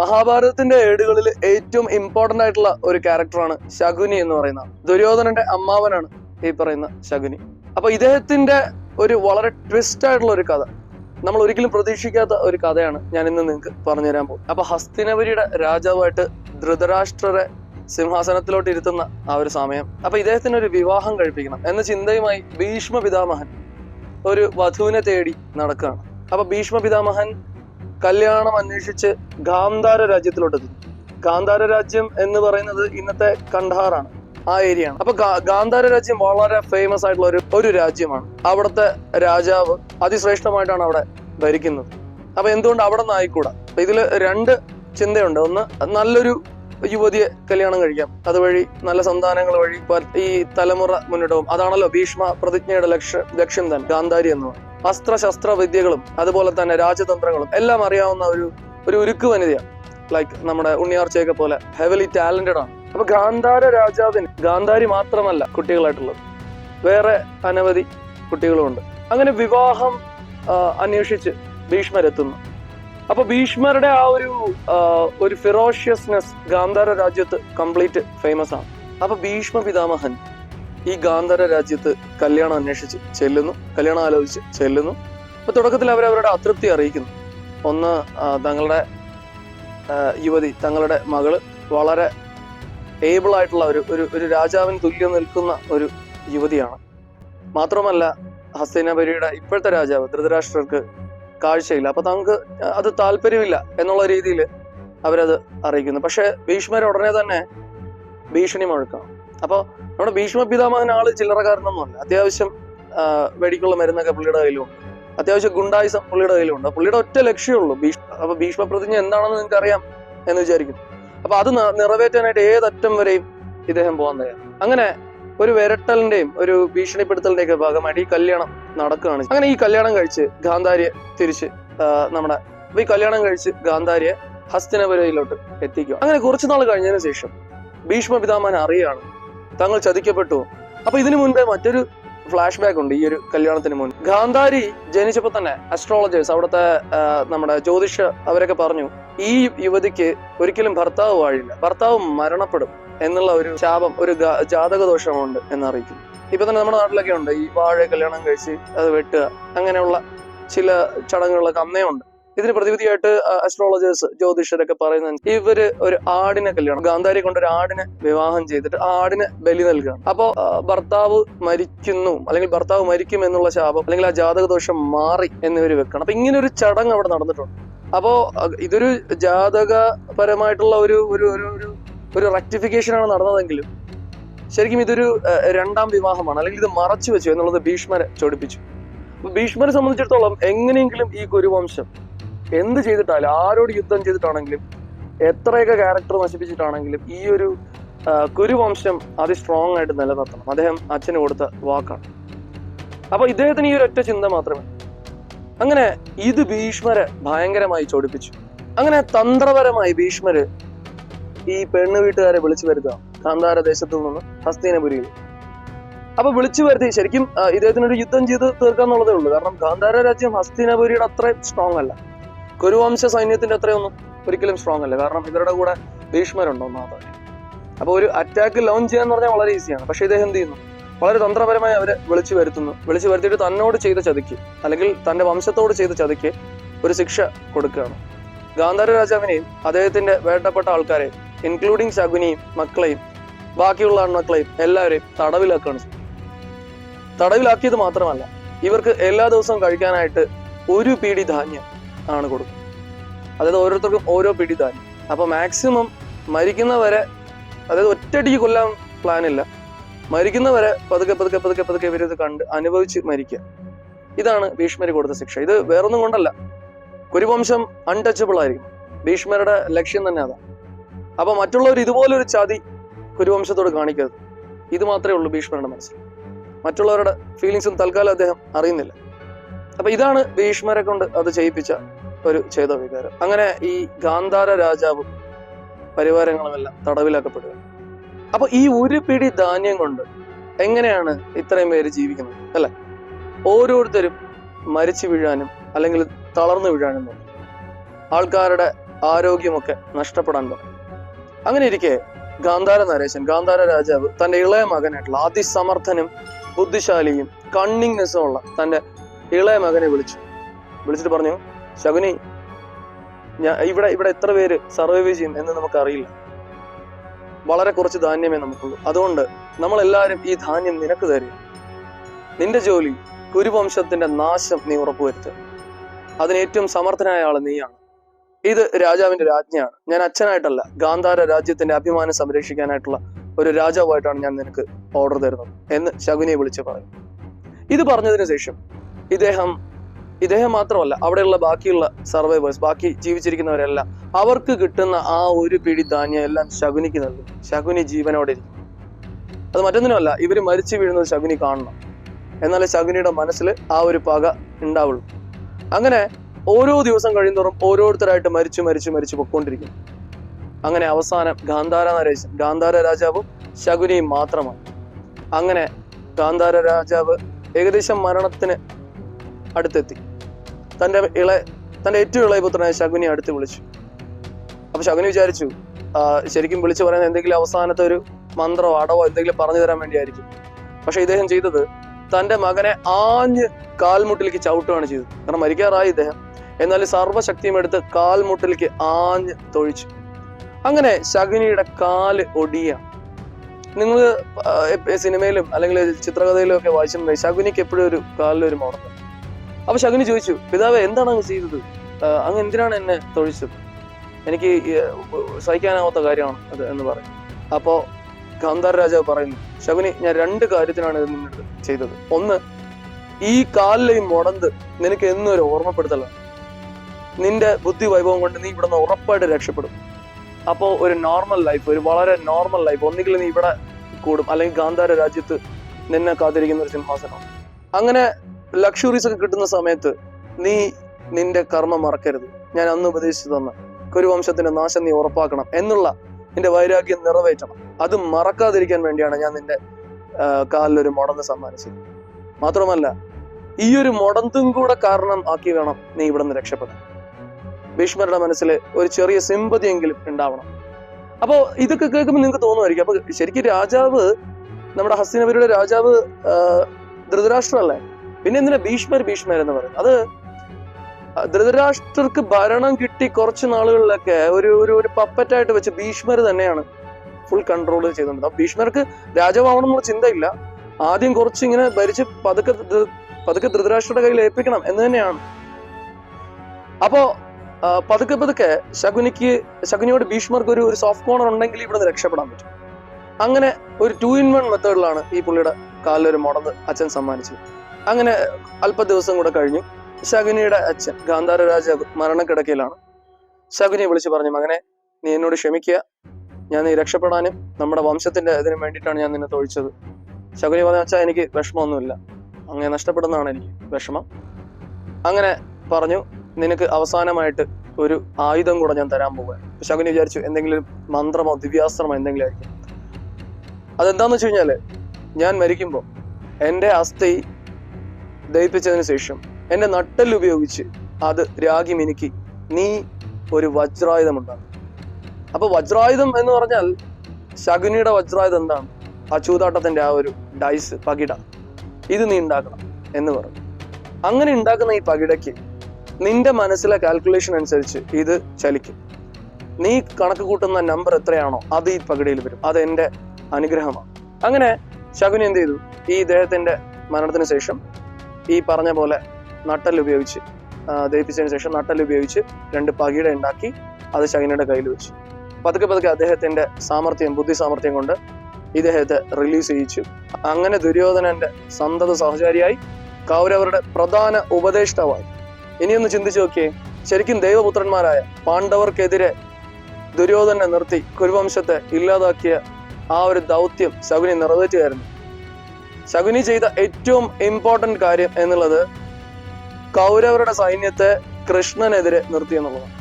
മഹാഭാരതത്തിന്റെ ഏടുകളിൽ ഏറ്റവും ഇമ്പോർട്ടന്റ് ആയിട്ടുള്ള ഒരു ക്യാരക്ടറാണ് ശകുനി എന്ന് പറയുന്ന ദുര്യോധനന്റെ അമ്മാവനാണ് ഈ പറയുന്ന ശകുനി. അപ്പൊ ഇദ്ദേഹത്തിന്റെ ഒരു വളരെ ട്വിസ്റ്റ് ആയിട്ടുള്ള ഒരു കഥ. നമ്മൾ ഒരിക്കലും പ്രതീക്ഷിക്കാത്ത ഒരു കഥയാണ് ഞാൻ ഇന്ന് നിങ്ങൾക്ക് പറഞ്ഞുതരാൻ പോകും അപ്പൊ ഹസ്തിനപുരിയുടെ രാജാവായിട്ട് ധൃതരാഷ്ട്രരെ സിംഹാസനത്തിലോട്ട് ഇരുത്തുന്ന ആ ഒരു സമയം. അപ്പൊ ഇദ്ദേഹത്തിന് ഒരു വിവാഹം കഴിപ്പിക്കണം എന്ന ചിന്തയുമായി ഭീഷ്മ പിതാമഹൻ ഒരു വധുവിനെ തേടി നടക്കുകയാണ്. അപ്പൊ ഭീഷ്മ പിതാമഹൻ കല്യാണം അന്വേഷിച്ച് ഗാന്ധാര രാജ്യത്തിലോട്ട് എത്തുന്നു. ഗാന്ധാര രാജ്യം എന്ന് പറയുന്നത് ഇന്നത്തെ കണ്ഡഹാറാണ് ആ ഏരിയ ആണ്. അപ്പൊ ഗാന്ധാര രാജ്യം വളരെ ഫേമസ് ആയിട്ടുള്ള ഒരു ഒരു രാജ്യമാണ്. അവിടുത്തെ രാജാവ് അതിശ്രേഷ്ഠമായിട്ടാണ് അവിടെ ഭരിക്കുന്നത്. അപ്പൊ എന്തുകൊണ്ട് അവിടെ നിന്ന് ആയിക്കൂടാ ഇതിൽ രണ്ട് ചിന്തയുണ്ട്. ഒന്ന് നല്ലൊരു യുവതിയെ കല്യാണം കഴിക്കാം. അതുവഴി നല്ല സന്താനങ്ങൾ വഴി ഈ തലമുറ മുന്നോട്ട് പോകും അതാണല്ലോ ഭീഷ്മ പ്രതിജ്ഞയുടെ ലക്ഷ്യ ലക്ഷ്യം തന്നെ. ഗാന്ധാരി എന്ന് പറയുന്നത് അസ്ത്രശസ്ത്ര വിദ്യകളും അതുപോലെ തന്നെ രാജതന്ത്രങ്ങളും എല്ലാം അറിയാവുന്ന ഒരു ഒരു ഉരുക്ക് വനിതയാണ് ലൈക്ക് നമ്മുടെ ഉണ്ണിയാർച്ചയൊക്കെ പോലെ ഹെവലി ടാലന്റഡ് ആണ്. അപ്പൊ ഗാന്ധാര രാജാവിന് ഗാന്ധാരി മാത്രമല്ല കുട്ടികളായിട്ടുള്ളത്. വേറെ അനവധി കുട്ടികളുമുണ്ട്. അങ്ങനെ വിവാഹം അന്വേഷിച്ച് ഭീഷ്മരെത്തുന്നു. അപ്പൊ ഭീഷ്മരുടെ ആ ഒരു ഒരു ഫിറോഷ്യസ്നെസ് ഗാന്ധാര രാജ്യത്ത് കംപ്ലീറ്റ് ഫേമസ് ആണ്. അപ്പൊ ഭീഷ്മ പിതാമഹൻ ഈ ഗാന്ധാര രാജ്യത്ത് കല്യാണം അന്വേഷിച്ച് ചെല്ലുന്നു കല്യാണം ആലോചിച്ച് ചെല്ലുന്നു. അപ്പൊ തുടക്കത്തിൽ അവർ അവരുടെ അതൃപ്തി അറിയിക്കുന്നു. ഒന്ന് തങ്ങളുടെ യുവതി തങ്ങളുടെ മകൾ വളരെ ഏബിൾ ആയിട്ടുള്ള ഒരു ഒരു രാജാവിന് തുല്യം നിൽക്കുന്ന ഒരു യുവതിയാണ്. മാത്രമല്ല ഹസ്തിനപുരിയുടെ ഇപ്പോഴത്തെ രാജാവ് ധൃതരാഷ്ട്രർക്ക് കാഴ്ചയില്ല. അപ്പൊ തങ്ങൾക്ക് അത് താല്പര്യമില്ല എന്നുള്ള രീതിയിൽ അവരത് അറിയിക്കുന്നു. പക്ഷെ ഭീഷ്മർ ഉടനെ തന്നെ ഭീഷണി മുഴക്കാം അപ്പൊ നമ്മുടെ ഭീഷ്മ പിതാമഹൻ ആൾ ചില്ലറക്കാരനൊന്നുമല്ല. അത്യാവശ്യം വെടിക്കുള്ള മരുന്നൊക്കെ പുള്ളിയുടെ കയ്യിലുണ്ട് അത്യാവശ്യം ഗുണ്ടായുസം പുള്ളിയുടെ കയ്യിലുണ്ട് പുള്ളിയുടെ ഒറ്റ ലക്ഷ്യമുള്ളൂ ഭീഷ് അപ്പൊ ഭീഷ്മ പ്രതിജ്ഞ എന്താണെന്ന് നിങ്ങൾക്ക് അറിയാം എന്ന് വിചാരിക്കുന്നു. അപ്പൊ അത് നിറവേറ്റാനായിട്ട് ഏതറ്റം വരെയും ഇദ്ദേഹം പോകാൻ അങ്ങനെ ഒരു വിരട്ടലിന്റെയും ഒരു ഭീഷണിപ്പെടുത്തലിന്റെ ഒക്കെ ഭാഗമായിട്ട് ഈ കല്യാണം നടക്കുകയാണ്. അങ്ങനെ ഈ കല്യാണം കഴിച്ച് ഗാന്ധാരിയെ തിരിച്ച് നമ്മുടെ അപ്പൊ ഈ കല്യാണം കഴിച്ച് ഗാന്ധാരിയെ ഹസ്തിനപുരയിലോട്ട് എത്തിക്കുക. അങ്ങനെ കുറച്ചു നാൾ കഴിഞ്ഞതിന് ശേഷം ഭീഷ്മ പിതാമൻ അറിയാണ് താങ്കൾ ചതിക്കപ്പെട്ടു. അപ്പൊ ഇതിനു മുൻപേ മറ്റൊരു ഫ്ലാഷ് ബാക്ക് ഉണ്ട് ഈ ഒരു കല്യാണത്തിന് മുൻപ് ഗാന്ധാരി ജനിച്ചപ്പോ തന്നെ അസ്ട്രോളജേഴ്സ് അവിടുത്തെ നമ്മുടെ ജ്യോതിഷ അവരൊക്കെ പറഞ്ഞു ഈ യുവതിക്ക് ഒരിക്കലും ഭർത്താവ് വാഴില്ല ഭർത്താവ് മരണപ്പെടും. എന്നുള്ള ഒരു ശാപം ഒരു ജാതക ദോഷമുണ്ട് എന്നറിയിക്കുന്നു. ഇപ്പൊ തന്നെ നമ്മുടെ നാട്ടിലൊക്കെ ഉണ്ട്. ഈ വാഴ കല്യാണം കഴിച്ച് അത് വെട്ടുക അങ്ങനെയുള്ള ചില ചടങ്ങുകളൊക്കെ അന്നേ ഉണ്ട്. ഇതിന് പ്രതിവിധിയായിട്ട് അസ്ട്രോളജേഴ്സ് ജ്യോതിഷരൊക്കെ പറയുന്നത് ഇവർ ഒരു ആടിനെ കല്യാണം ഗാന്ധാരി കൊണ്ട് ഒരു ആടിനെ വിവാഹം ചെയ്തിട്ട് ആടിനെ ബലി നൽകുകയാണ്. അപ്പോ ഭർത്താവ് മരിക്കുന്നു അല്ലെങ്കിൽ ഭർത്താവ് മരിക്കും എന്നുള്ള ശാപം അല്ലെങ്കിൽ ആ ജാതക ദോഷം മാറി എന്നിവർ വെക്കണം. അപ്പൊ ഇങ്ങനെ ഒരു ചടങ്ങ് അവിടെ നടന്നിട്ടുണ്ട്. അപ്പോ ഇതൊരു ജാതകപരമായിട്ടുള്ള ഒരു ഒരു ഒരു ഒരു റെക്ടിഫിക്കേഷനാണ് നടന്നതെങ്കിലും ശരിക്കും ഇതൊരു രണ്ടാം വിവാഹമാണ്. അല്ലെങ്കിൽ ഇത് മറച്ചു വെച്ചു എന്നുള്ളത് ഭീഷ്മരെ ചോടിപ്പിച്ചു. ഭീഷ്മരെ സംബന്ധിച്ചിടത്തോളം എങ്ങനെയെങ്കിലും ഈ കുരുവംശം എന്ത് ചെയ്തിട്ടാലും ആരോട് യുദ്ധം ചെയ്തിട്ടാണെങ്കിലും എത്രയൊക്കെ ക്യാരക്ടർ നശിപ്പിച്ചിട്ടാണെങ്കിലും ഈ ഒരു കുരുവംശം അതി സ്ട്രോങ് ആയിട്ട് നിലനിർത്തണം. അദ്ദേഹം അച്ഛന് കൊടുത്ത വാക്കാണ്. അപ്പൊ ഇദ്ദേഹത്തിന് ഈ ഒരു ഒറ്റ ചിന്ത മാത്രമേ അങ്ങനെ ഇത് ഭീഷ്മരെ ഭയങ്കരമായി ചോടിപ്പിച്ചു. അങ്ങനെ തന്ത്രപരമായി ഭീഷ്മര് ഈ പെണ്ണ് വീട്ടുകാരെ വിളിച്ചു വരുത്തുക കാന്താര ദേശത്തു നിന്ന് ഹസ്തീനപുരിയിൽ. അപ്പൊ വിളിച്ചു വരുത്തി ശരിക്കും ഇദ്ദേഹത്തിനൊരു യുദ്ധം ചെയ്ത് തീർക്കാന്നുള്ളതേ ഉള്ളൂ. കാരണം ഗാന്ധാര രാജ്യം ഹസ്തിനപുരിയുടെ അത്ര സ്ട്രോങ് അല്ല. കുരുവംശ സൈന്യത്തിന്റെ അത്രയൊന്നും ഒരിക്കലും സ്ട്രോങ് അല്ല. കാരണം ഇവരുടെ കൂടെ ഭീഷ്മരുണ്ടോ ഒന്നാമത്. അപ്പൊ ഒരു അറ്റാക്ക് ലോഞ്ച് ചെയ്യാന്ന് പറഞ്ഞാൽ വളരെ ഈസിയാണ് പക്ഷെ ഇദ്ദേഹം എന്ത് ചെയ്യുന്നു? വളരെ തന്ത്രപരമായി അവരെ വിളിച്ചു വരുത്തുന്നു. വിളിച്ചു വരുത്തിയിട്ട് തന്നോട് ചെയ്ത ചതിക്ക് അല്ലെങ്കിൽ തന്റെ വംശത്തോട് ചെയ്ത ചതിക്ക് ഒരു ശിക്ഷ കൊടുക്കുകയാണ്. ഗാന്ധാര രാജാവിനെയും അദ്ദേഹത്തിന്റെ വേണ്ടപ്പെട്ട ആൾക്കാരെയും ഇൻക്ലൂഡിങ് ശകുനിയും മക്കളെയും ബാക്കിയുള്ള ആൺമക്കളെയും എല്ലാവരെയും തടവിലാക്കുകയാണ് തടവിലാക്കിയത് മാത്രമല്ല ഇവർക്ക് എല്ലാ ദിവസവും കഴിക്കാനായിട്ട് ഒരു പിടി ധാന്യം ആണ് കൊടുക്കുന്നത്. അതായത് ഓരോരുത്തർക്കും ഓരോ പിടി ധാന്യം. അപ്പൊ മാക്സിമം മരിക്കുന്നവരെ അതായത് ഒറ്റയടിക്ക് കൊല്ലാൻ പ്ലാൻ ഇല്ല. മരിക്കുന്നവരെ പതുക്കെ പതുക്കെ പതുക്കെ പതുക്കെ ഇവരിത് കണ്ട് അനുഭവിച്ച് മരിക്കുക. ഇതാണ് ഭീഷ്മര് കൊടുത്ത ശിക്ഷ. ഇത് വേറൊന്നും കൊണ്ടല്ല. കുരുവംശം അൺടച്ചബിൾ ആയിരിക്കും. ഭീഷ്മരുടെ ലക്ഷ്യം തന്നെ അതാണ് അപ്പൊ മറ്റുള്ളവർ ഇതുപോലൊരു ചതി കുരുവംശത്തോട് കാണിക്കരുത്. ഇത് മാത്രമേ ഉള്ളൂ ഭീഷ്മരുടെ മനസ്സിൽ. മറ്റുള്ളവരുടെ ഫീലിങ്സും തൽക്കാലം അദ്ദേഹം അറിയുന്നില്ല. അപ്പൊ ഇതാണ് ഭീഷ്മരെ കൊണ്ട് അത് ചെയ്യിപ്പിച്ച ഒരു ചെയ്ത വികാരം അങ്ങനെ ഈ ഗാന്ധാര രാജാവ് പരിവാരങ്ങളുമെല്ലാം തടവിലാക്കപ്പെടുക. അപ്പൊ ഈ ഒരു പിടി ധാന്യം കൊണ്ട് എങ്ങനെയാണ് ഇത്രയും പേര് ജീവിക്കുന്നത് അല്ലെ? ഓരോരുത്തരും മരിച്ചു വീഴാനും അല്ലെങ്കിൽ തളർന്നു വീഴാനും ആൾക്കാരുടെ ആരോഗ്യമൊക്കെ നഷ്ടപ്പെടാൻ തുടങ്ങി അങ്ങനെ ഇരിക്കെ ഗാന്ധാര നരേശൻ ഗാന്ധാര രാജാവ് തന്റെ ഇളയ മകനായിട്ടുള്ള അതിസമർത്ഥനും ബുദ്ധിശാലിയും കണ്ണിങ്നെസ്സും ഉള്ള തന്റെ ഇളയ മകനെ വിളിച്ചു. വിളിച്ചിട്ട് പറഞ്ഞു ശകുനി ഞാൻ ഇവിടെ ഇവിടെ എത്ര പേര് സർവൈവ് ചെയ്യും എന്ന് നമുക്കറിയില്ല. വളരെ കുറച്ച് ധാന്യമേ നമുക്കുള്ളൂ. അതുകൊണ്ട് നമ്മൾ എല്ലാവരും ഈ ധാന്യം നിനക്ക് തരും നിന്റെ ജോലി കുരുവംശത്തിന്റെ നാശം നീ ഉറപ്പുവരുത്തുക. അതിന് ഏറ്റവും സമർത്ഥനായ ആൾ നീയാണ്. ഇത് രാജാവിന്റെ രാജ്ഞിയാണ്. ഞാൻ അച്ഛനായിട്ടല്ല ഗാന്ധാര രാജ്യത്തിന്റെ അഭിമാനം സംരക്ഷിക്കാനായിട്ടുള്ള ഒരു രാജാവായിട്ടാണ് ഞാൻ നിനക്ക് ഓർഡർ തരുന്നത് എന്ന് ശകുനിയെ വിളിച്ച് പറയും. ഇത് പറഞ്ഞതിന് ശേഷം ഇദ്ദേഹം ഇദ്ദേഹം മാത്രമല്ല അവിടെയുള്ള ബാക്കിയുള്ള സർവൈവേഴ്സ് ബാക്കി ജീവിച്ചിരിക്കുന്നവരെല്ലാം അവർക്ക് കിട്ടുന്ന ആ ഒരു പിടി ധാന്യം എല്ലാം ശകുനിക്ക് നൽകും. ശകുനി ജീവനോടെ ഇരിക്കും. അത് മറ്റൊന്നിനുമല്ല ഇവർ മരിച്ചു വീഴുന്നത് ശകുനി കാണണം. എന്നാലേ ശകുനിയുടെ മനസ്സിൽ ആ ഒരു പക ഉണ്ടാവുള്ളൂ. അങ്ങനെ ഓരോ ദിവസം കഴിയുന്തോറും ഓരോരുത്തരായിട്ട് മരിച്ചു മരിച്ചു മരിച്ചു പൊക്കോണ്ടിരിക്കും അങ്ങനെ അവസാനം ഗാന്ധാര നരേശൻ ഗാന്ധാര രാജാവും ശകുനിയും മാത്രമാണ് അങ്ങനെ ഗാന്ധാര രാജാവ് ഏകദേശം മരണത്തിന് അടുത്തെത്തി. തന്റെ ഇള തന്റെ ഏറ്റവും ഇളയ പുത്രനായ ശകുനി അടുത്ത് വിളിച്ചു. അപ്പൊ ശകുനി വിചാരിച്ചു ശരിക്കും വിളിച്ചു പറയുന്ന എന്തെങ്കിലും അവസാനത്തെ ഒരു മന്ത്രമോ അടവോ എന്തെങ്കിലും പറഞ്ഞു തരാൻ വേണ്ടിയായിരിക്കും. പക്ഷെ ഇദ്ദേഹം ചെയ്തത് തന്റെ മകനെ ആഞ്ഞ് കാൽമുട്ടിലേക്ക് ചവിട്ടുകയാണ് ചെയ്തത്. കാരണം മരിക്കാറായി ഇദ്ദേഹം. എന്നാൽ സർവശക്തിയും എടുത്ത് കാൽമുട്ടിലേക്ക് ആഞ്ഞ് തൊഴിച്ചു. അങ്ങനെ ശകുനിയുടെ കാൽ ഒടിയ. നിങ്ങൾ സിനിമയിലും അല്ലെങ്കിൽ ചിത്രകഥയിലും ഒക്കെ വായിച്ചിട്ടുണ്ടെങ്കിൽ ശകുനിക്ക് എപ്പോഴും ഒരു കാലിലൊരു മുടക്കം അപ്പൊ ശകുനി ചോദിച്ചു പിതാവ് എന്താണ് അങ്ങ് ചെയ്തത്? അങ്ങ് എന്തിനാണ് എന്നെ തൊഴിച്ചത്? എനിക്ക് സഹിക്കാനാവാത്ത കാര്യമാണ് അത് എന്ന് പറയും അപ്പോ ഗാന്ധാര രാജാവ് പറയുന്നു ശകുനി ഞാൻ രണ്ട് കാര്യത്തിനാണ് ഇത് ചെയ്തത്. ഒന്ന് ഈ കാലിലെ ഈ മുടന്ത് നിനക്ക് എന്നും ഒരു ഓർമ്മപ്പെടുത്തലാണ്. നിന്റെ ബുദ്ധി വൈഭവം കൊണ്ട് നീ ഇവിടെ നിന്ന് ഉറപ്പായിട്ട് രക്ഷപ്പെടും. അപ്പോൾ ഒരു നോർമൽ ലൈഫ് ഒരു വളരെ നോർമൽ ലൈഫ് ഒന്നുകിൽ നീ ഇവിടെ കൂടും അല്ലെങ്കിൽ ഗാന്ധാര രാജ്യത്ത് നിന്നെ കാത്തിരിക്കുന്ന ഒരു സിംഹാസനം അങ്ങനെ ലക്ഷറീസ് ഒക്കെ കിട്ടുന്ന സമയത്ത് നീ നിന്റെ കർമ്മം മറക്കരുത്. ഞാൻ അന്ന് ഉപദേശിച്ചു തന്ന കുരുവംശത്തിന്റെ നാശം നീ ഉറപ്പാക്കണം എന്നുള്ള നിന്റെ വൈരാഗ്യം നിറവേറ്റണം. അത് മറക്കാതിരിക്കാൻ വേണ്ടിയാണ് ഞാൻ നിന്റെ കാലിലൊരു മുടന്ന് സമ്മാനിച്ചത്. മാത്രമല്ല ഈ ഒരു മുടന്തും കൂടെ കാരണം ആക്കി വേണം നീ ഇവിടെ നിന്ന് രക്ഷപ്പെടാൻ. ഭീഷ്മരുടെ മനസ്സിൽ ഒരു ചെറിയ സിമ്പതിയെങ്കിലും ഉണ്ടാവണം. അപ്പോ ഇതൊക്കെ കേൾക്കുമ്പോൾ നിങ്ങൾക്ക് തോന്നുമായിരിക്കും. അപ്പൊ ശരിക്കും രാജാവ് നമ്മുടെ ഹസ്തിനപുരിയുടെ രാജാവ് ധൃതരാഷ്ട്രല്ലേ പിന്നെ എന്തിനാ ഭീഷ്മർ ഭീഷ്മർ എന്ന് പറയും അത് ധൃതരാഷ്ട്രർക്ക് ഭരണം കിട്ടി കുറച്ച് നാളുകളിലൊക്കെ ഒരു ഒരു ഒരു പപ്പറ്റായിട്ട് വെച്ച് ഭീഷ്മർ തന്നെയാണ് ഫുൾ കൺട്രോൾ ചെയ്തുകൊണ്ടത് അപ്പൊ ഭീഷ്മർക്ക് രാജാവാവണം എന്നുള്ള ചിന്തയില്ല. ആദ്യം കുറച്ച് ഇങ്ങനെ ഭരിച്ച് പതുക്കെ പതുക്കെ ധൃതരാഷ്ട്രയുടെ കയ്യിൽ ഏൽപ്പിക്കണം എന്ന് തന്നെയാണ്. അപ്പോ പതുക്കെ പതുക്കെ ശകുനിക്ക് ശകുനിയോട് ഭീഷ്മർക്ക് ഒരു ഒരു സോഫ്റ്റ് കോർണർ ഉണ്ടെങ്കിൽ ഇവിടെ നിന്ന് രക്ഷപ്പെടാൻ പറ്റും. അങ്ങനെ ഒരു ടു ഇൻ വൺ മെത്തേഡിലാണ് ഈ പുള്ളിയുടെ കാലിലൊരു മുടന്ന് അച്ഛൻ സമ്മാനിച്ചത്. അങ്ങനെ അല്പ ദിവസം കൂടെ കഴിഞ്ഞു. ശകുനിയുടെ അച്ഛൻ ഗാന്ധാര രാജ മരണക്കിടക്കയിലാണ്. ശകുനിയെ വിളിച്ചു പറഞ്ഞു മകനെ നീ എന്നോട് ക്ഷമിക്കുക. ഞാൻ നീ രക്ഷപ്പെടാനും നമ്മുടെ വംശത്തിന്റെ ഇതിനു വേണ്ടിയിട്ടാണ് ഞാൻ നിന്നെ തൊഴിച്ചത്. ശകുനി പറഞ്ഞ അച്ഛാ എനിക്ക് വിഷമമൊന്നുമില്ല. അങ്ങനെ നഷ്ടപ്പെടുന്നതാണ് എനിക്ക് വിഷമം. അങ്ങനെ പറഞ്ഞു. നിനക്ക് അവസാനമായിട്ട് ഒരു ആയുധം കൂടെ ഞാൻ തരാൻ പോവുകയാണ്. ശകുനി വിചാരിച്ചു എന്തെങ്കിലും മന്ത്രമോ ദിവ്യാസ്ത്രമോ എന്തെങ്കിലും ആയിരിക്കും. അതെന്താന്ന് വെച്ച് കഴിഞ്ഞാൽ ഞാൻ മരിക്കുമ്പോൾ എന്റെ അസ്ഥി ദഹിപ്പിച്ചതിന് ശേഷം എന്റെ നട്ടൽ ഉപയോഗിച്ച് അത് രാഗി മിനുക്കി നീ ഒരു വജ്രായുധം ഉണ്ടാകും അപ്പൊ വജ്രായുധം എന്ന് പറഞ്ഞാൽ ശകുനിയുടെ വജ്രായുധം എന്താണ്? ആ ചൂതാട്ടത്തിന്റെ ആ ഒരു ഡൈസ് പകിട. ഇത് നീ ഉണ്ടാക്കണം എന്ന് പറഞ്ഞു. അങ്ങനെ ഉണ്ടാക്കുന്ന ഈ പകിടയ്ക്ക് നിന്റെ മനസ്സിലെ കാൽക്കുലേഷൻ അനുസരിച്ച് ഇത് ചലിക്കും. നീ കണക്ക് കൂട്ടുന്ന നമ്പർ എത്രയാണോ അത് ഈ പകിടയിൽ വരും. അത് എന്റെ അനുഗ്രഹമാണ്. അങ്ങനെ ശകുനി എന്ത് ചെയ്തു? ഈ ഇദ്ദേഹത്തിന്റെ മരണത്തിന് ശേഷം ഈ പറഞ്ഞ പോലെ നട്ടൽ ഉപയോഗിച്ച് ദഹിപ്പിച്ചതിന് ശേഷം നട്ടൽ ഉപയോഗിച്ച് രണ്ട് പകിട ഉണ്ടാക്കി അത് ശകുനിയുടെ കയ്യിൽ വെച്ചു. പതുക്കെ പതുക്കെ അദ്ദേഹത്തിന്റെ സാമർഥ്യം ബുദ്ധി സാമർഥ്യം കൊണ്ട് ഇദ്ദേഹത്തെ റിലീസ് ചെയ്യിച്ചു. അങ്ങനെ ദുര്യോധനന്റെ സന്തത സഹചാരിയായി കൗരവരുടെ പ്രധാന ഉപദേഷ്ടാവായി ഇനിയൊന്ന് ചിന്തിച്ചു നോക്കിയേ. ശരിക്കും ദൈവപുത്രന്മാരായ പാണ്ഡവർക്കെതിരെ ദുര്യോധനെ നിർത്തി കുരുവംശത്തെ ഇല്ലാതാക്കിയ ആ ഒരു ദൗത്യം ശകുനി നിറവേറ്റുകയായിരുന്നു. ശകുനി ചെയ്ത ഏറ്റവും ഇമ്പോർട്ടന്റ് കാര്യം എന്നുള്ളത് കൗരവരുടെ സൈന്യത്തെ കൃഷ്ണനെതിരെ നിർത്തി എന്നുള്ളതാണ്.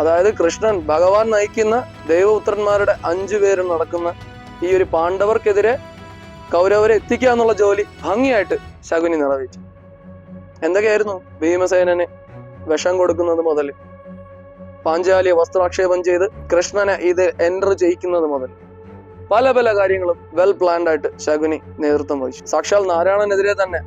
അതായത് കൃഷ്ണൻ ഭഗവാൻ നയിക്കുന്ന ദൈവപുത്രന്മാരുടെ അഞ്ചു പേരും നടക്കുന്ന ഈ ഒരു പാണ്ഡവർക്കെതിരെ കൗരവരെ എത്തിക്കുക എന്നുള്ള ജോലി ഭംഗിയായിട്ട് ശകുനി നിറവേറ്റി. എന്തൊക്കെയായിരുന്നു ഭീമസേനന് വിഷം കൊടുക്കുന്നത് മുതൽ? പാഞ്ചാലിയെ വസ്ത്രാക്ഷേപം ചെയ്ത് കൃഷ്ണനെ ഇത് എന്റർ ചെയ്യിക്കുന്നത് മുതൽ. പല പല കാര്യങ്ങളും വെൽ പ്ലാൻഡ് ആയിട്ട് ശകുനി നേതൃത്വം വഹിച്ചു. സാക്ഷാൽ നാരായണനെതിരെ തന്നെ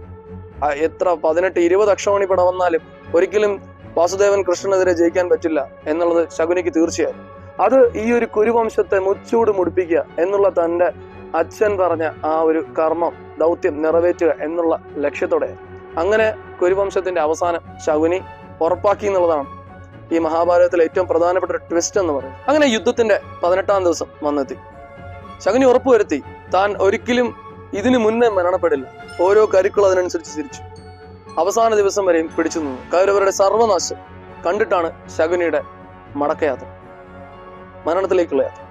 എത്ര പതിനെട്ട് ഇരുപത് അക്ഷമണി പട വന്നാലും ഒരിക്കലും വാസുദേവൻ കൃഷ്ണനെതിരെ ജയിക്കാൻ പറ്റില്ല എന്നുള്ളത് ശകുനിക്ക് തീർച്ചയായും. അത് ഈ ഒരു കുരുവംശത്തെ മുച്ചൂട് മുടിപ്പിക്കുക എന്നുള്ള തന്റെ അച്ഛൻ പറഞ്ഞ ആ ഒരു കർമ്മം ദൗത്യം നിറവേറ്റുക എന്നുള്ള ലക്ഷ്യത്തോടെ അങ്ങനെ കുരുവംശത്തിന്റെ അവസാനം ശകുനി ഉറപ്പാക്കി എന്നുള്ളതാണ് ഈ മഹാഭാരതത്തിലെ ഏറ്റവും പ്രധാനപ്പെട്ട ഒരു ട്വിസ്റ്റ് എന്ന് പറയുന്നത്. അങ്ങനെ യുദ്ധത്തിന്റെ പതിനെട്ടാം ദിവസം വന്നെത്തി. ശകുനി ഉറപ്പുവരുത്തി. താൻ ഒരിക്കലും ഇതിനു മുന്നേ മരണപ്പെടില്ല. ഓരോ കരുക്കൾ അതിനനുസരിച്ച് തിരിച്ചു അവസാന ദിവസം വരെയും പിടിച്ചു നിന്നു. കൗരവരുടെ സർവനാശം കണ്ടിട്ടാണ് ശകുനിയുടെ മടക്കയാത്ര. മരണത്തിലേക്കുള്ള യാത്ര.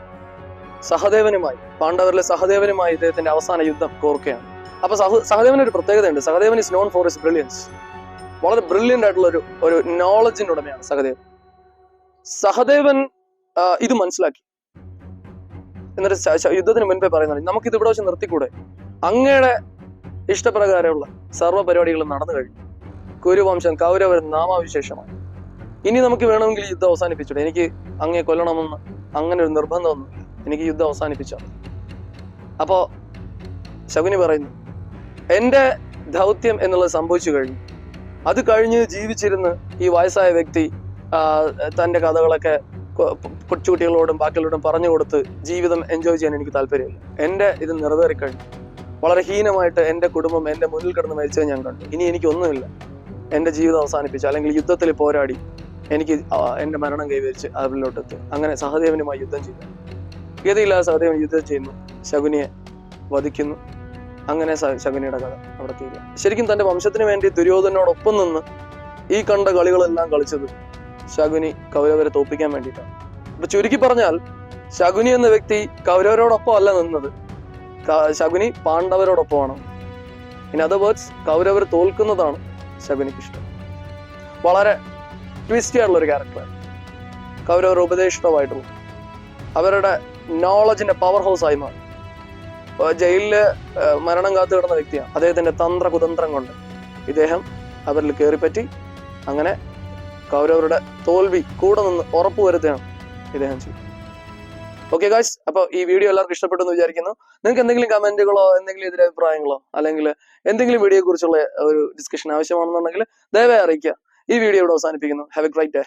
സഹദേവനുമായി പാണ്ഡവരിലെ സഹദേവനുമായി ഇദ്ദേഹത്തിന്റെ അവസാന യുദ്ധം കോർക്കുകയാണ് അപ്പൊ സഹ സഹദേവന് ഒരു പ്രത്യേകതയുണ്ട്. Sahadevan is known for his brilliance വളരെ ബ്രില്യന്റ് ആയിട്ടുള്ള ഒരു ഒരു നോളജിന്റെ ഉടമയാണ് സഹദേവൻ. സഹദേവൻ ഇത് മനസ്സിലാക്കി. എന്നിട്ട് യുദ്ധത്തിന് മുൻപേ പറയുന്നത് നമുക്ക് ഇത് ഇവിടെ വെച്ച് നിർത്തിക്കൂടെ? അങ്ങയുടെ ഇഷ്ടപ്രകാരമുള്ള സർവ പരിപാടികളും നടന്നു കഴിഞ്ഞു. കുരുവംശം കൗരവർ നാമാവിശേഷമാണ് ഇനി നമുക്ക് വേണമെങ്കിൽ യുദ്ധം അവസാനിപ്പിച്ചൂടെ? എനിക്ക് അങ്ങേ കൊല്ലണമെന്ന് അങ്ങനെ ഒരു നിർബന്ധമൊന്നുമില്ല. എനിക്ക് യുദ്ധം അവസാനിപ്പിച്ചാൽ അപ്പോ ശകുനി പറയുന്നു എന്റെ ദൗത്യം എന്നുള്ളത് സംഭവിച്ചു കഴിഞ്ഞു. അത് കഴിഞ്ഞ് ജീവിച്ചിരുന്ന് ഈ വയസ്സായ വ്യക്തി തന്റെ കഥകളൊക്കെ കൊച്ചുകുട്ടികളോടും ബാക്കിയുള്ളവരോടും പറഞ്ഞു കൊടുത്ത് ജീവിതം എൻജോയ് ചെയ്യാൻ എനിക്ക് താല്പര്യമില്ല. എന്റെ ഇത് നിറവേറി കഴിഞ്ഞു. വളരെ ഹീനമായിട്ട് എന്റെ കുടുംബം എന്റെ മുന്നിൽ കിടന്ന് മരിച്ചത് ഞാൻ കണ്ടു. ഇനി എനിക്കൊന്നുമില്ല. എന്റെ ജീവിതം അവസാനിപ്പിച്ചു. അല്ലെങ്കിൽ യുദ്ധത്തിൽ പോരാടി എനിക്ക് എന്റെ മരണം കൈവരിച്ച് അവരിലോട്ടെത്തി അങ്ങനെ സഹദേവനുമായി യുദ്ധം ചെയ്തു. ഗതിയില്ലാതെ സഹദേവൻ യുദ്ധം ചെയ്യുന്നു. ശകുനിയെ വധിക്കുന്നു. അങ്ങനെ ശകുനിയുടെ കഥ അവിടെ തീരുക. ശരിക്കും തന്റെ വംശത്തിന് വേണ്ടി ദുര്യോധനോടൊപ്പം നിന്ന് ഈ കണ്ട കളികളെല്ലാം കളിച്ചത് ശകുനി കൗരവരെ തോപ്പിക്കാൻ വേണ്ടിയിട്ടാണ്. അപ്പൊ ചുരുക്കി പറഞ്ഞാൽ ശകുനി എന്ന വ്യക്തി കൗരവരോടൊപ്പം അല്ല നിന്നത്. ശകുനി പാണ്ഡവരോടൊപ്പമാണ്. ഇൻ അതർ വേർഡ്സ് കൗരവർ തോൽക്കുന്നതാണ് ശകുനിക്ക് ഇഷ്ടം. വളരെ ട്വിസ്റ്റി ആയിട്ടുള്ള ഒരു ക്യാരക്ടർ കൗരവർ ഉപദേഷ്ടമായിട്ടുള്ള അവരുടെ നോളജിന്റെ പവർ ഹൗസ് ആയി മാറി. ജയിലിൽ മരണം കാത്തു കിടന്ന വ്യക്തിയാണ്. അദ്ദേഹത്തിന്റെ തന്ത്ര കുതന്ത്രം കൊണ്ട് ഇദ്ദേഹം അവരിൽ കയറിപ്പറ്റി അങ്ങനെ കൗരവരുടെ തോൽവി കൂടെ നിന്ന് ഉറപ്പുവരുത്തുകയാണ് ഇദ്ദേഹം ചെയ്തത്. ഓക്കെ ഗായ്സ് അപ്പൊ ഈ വീഡിയോ എല്ലാവർക്കും ഇഷ്ടപ്പെട്ടു എന്ന് വിചാരിക്കുന്നു. നിങ്ങൾക്ക് എന്തെങ്കിലും കമന്റുകളോ എന്തെങ്കിലും എതിരഭിപ്രായങ്ങളോ അല്ലെങ്കിൽ എന്തെങ്കിലും വീഡിയോയെ കുറിച്ചുള്ള ഒരു ഡിസ്കഷൻ ആവശ്യമാണെന്നുണ്ടെങ്കിൽ ദയവായി അറിയിക്കുക. ഈ വീഡിയോ ഇവിടെ അവസാനിപ്പിക്കുന്നു. Have A great day